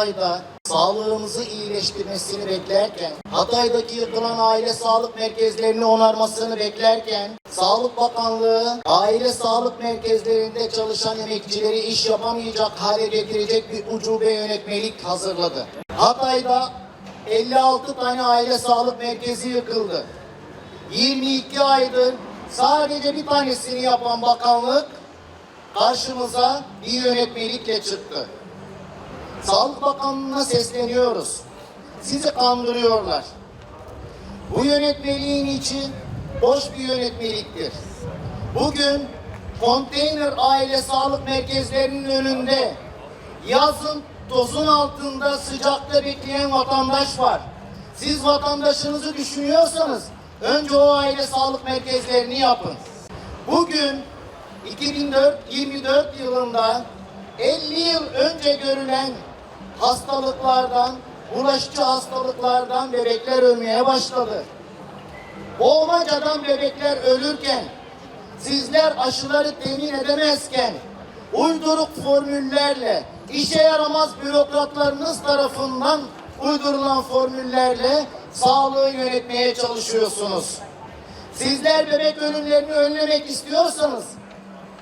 Hatay'da sağlığımızı iyileştirmesini beklerken, Hatay'daki yıkılan aile sağlık merkezlerini onarmasını beklerken, Sağlık Bakanlığı aile sağlık merkezlerinde çalışan emekçileri iş yapamayacak hale getirecek bir ucube yönetmelik hazırladı. Hatay'da 56 tane aile sağlık merkezi yıkıldı. 22 aydır sadece bir tanesini yapan bakanlık karşımıza bir yönetmelikle çıktı. Sağlık Bakanlığı'na sesleniyoruz. Sizi kandırıyorlar. Bu yönetmeliğin içi boş bir yönetmeliktir. Bugün konteyner aile sağlık merkezlerinin önünde yazın tozun altında sıcakta bekleyen vatandaş var. Siz vatandaşınızı düşünüyorsanız önce o aile sağlık merkezlerini yapın. Bugün 2024 yılında 50 yıl önce görülen hastalıklardan, bulaşıcı hastalıklardan bebekler ölmeye başladı. Boğmacadan bebekler ölürken, sizler aşıları temin edemezken, uyduruk formüllerle, işe yaramaz bürokratlarınız tarafından uydurulan formüllerle sağlığı yönetmeye çalışıyorsunuz. Sizler bebek ölümlerini önlemek istiyorsanız,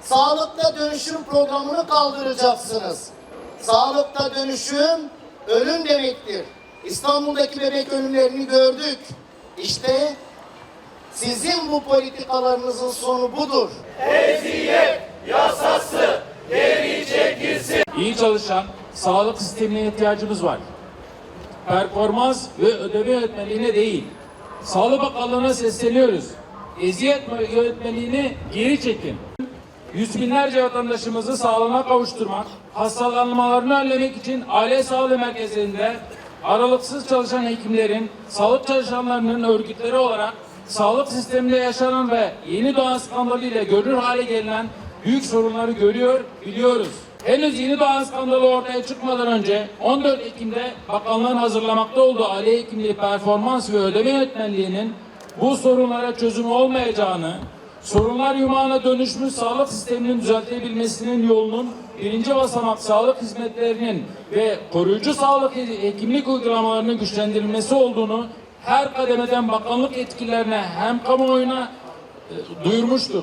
sağlıkta dönüşüm programını kaldıracaksınız. Sağlıkta dönüşüm ölüm demektir. İstanbul'daki bebek ölümlerini gördük. İşte sizin bu politikalarınızın sonu budur. iyi çalışan sağlık sistemine ihtiyacımız var. Performans ve ödeme yönetmeliğine değil. Sağlık Bakanlığı'na sesleniyoruz. Eziyet yönetmeliğini geri çekin. Yüz binlerce vatandaşımızı sağlığına kavuşturmak, hastalanmalarını önlemek için aile sağlığı merkezlerinde aralıksız çalışan hekimlerin, sağlık çalışanlarının örgütleri olarak sağlık sisteminde yaşanan ve yeni doğan skandalı ile görünür hale gelen büyük sorunları görüyor, biliyoruz. Henüz yeni doğan skandalı ortaya çıkmadan önce 14 Ekim'de bakanlığın hazırlamakta olduğu aile hekimliği performans ve ödeme yönetmeliğinin bu sorunlara çözüm olmayacağını, sorunlar yumağına dönüşmüş sağlık sisteminin düzeltebilmesinin yolunun birinci basamak sağlık hizmetlerinin ve koruyucu sağlık he- hekimlik uygulamalarının güçlendirilmesi olduğunu her kademeden bakanlık yetkililerine hem kamuoyuna e, duyurmuştur.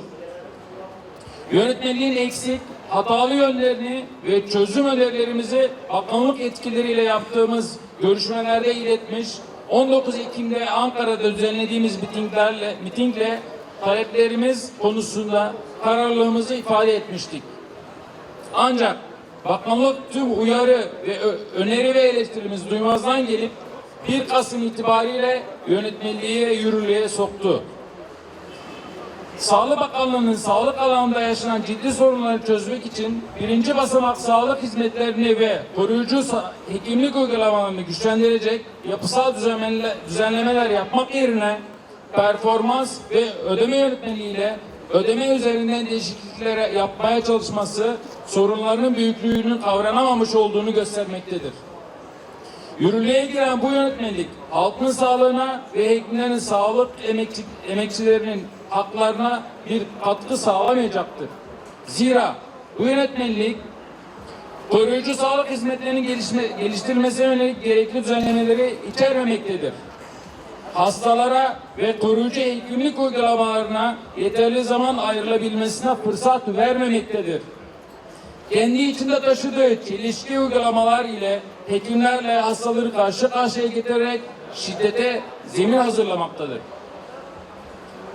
Yönetmeliğin eksik, hatalı yönlerini ve çözüm önerilerimizi bakanlık yetkilileriyle yaptığımız görüşmelerde iletmiş. 19 Ekim'de Ankara'da düzenlediğimiz mitinglerle, mitingle taleplerimiz konusunda kararlılığımızı ifade etmiştik. Ancak bakanlık tüm uyarı ve öneri ve eleştirimizi duymazdan gelip 1 Kasım itibariyle yönetmeliği yürürlüğe soktu. Sağlık Bakanlığı'nın sağlık alanında yaşanan ciddi sorunları çözmek için birinci basamak sağlık hizmetlerini ve koruyucu hekimlik uygulamalarını güçlendirecek yapısal düzenle- düzenlemeler yapmak yerine performans ve ödeme yönetmeliğiyle ödeme üzerinden değişikliklere yapmaya çalışması sorunların büyüklüğünün kavranamamış olduğunu göstermektedir. Yürürlüğe giren bu yönetmelik halkın sağlığına ve hekimlerin sağlık emekçi, emekçilerinin haklarına bir katkı sağlamayacaktır. Zira bu yönetmelik koruyucu sağlık hizmetlerinin gelişme, geliştirilmesine yönelik gerekli düzenlemeleri içermemektedir. Hastalara ve koruyucu hekimlik uygulamalarına yeterli zaman ayrılabilmesine fırsat vermemektedir kendi içinde taşıdığı çelişki uygulamalar ile hekimlerle hastaları karşı karşıya getirerek şiddete zemin hazırlamaktadır.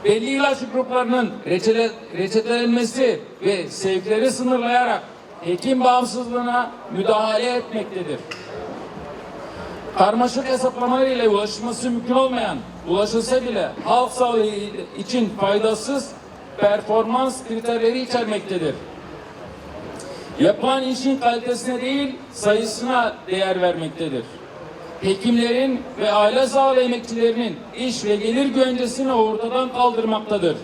Belli ilaç gruplarının reçete, reçetelenmesi ve sevkleri sınırlayarak hekim bağımsızlığına müdahale etmektedir. Karmaşık hesaplamalar ile ulaşılması mümkün olmayan, ulaşılsa bile halk sağlığı için faydasız performans kriterleri içermektedir. Yapılan işin kalitesine değil sayısına değer vermektedir. Hekimlerin ve aile sağlığı emekçilerinin iş ve gelir güvencesini ortadan kaldırmaktadır.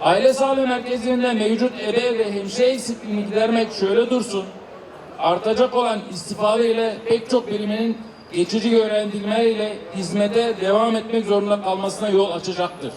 Aile sağlığı merkezlerinde mevcut ebe ve hemşire eksikliğini gidermek şöyle dursun. Artacak olan istifade ile pek çok biriminin geçici yönlendirme ile hizmete devam etmek zorunda kalmasına yol açacaktır.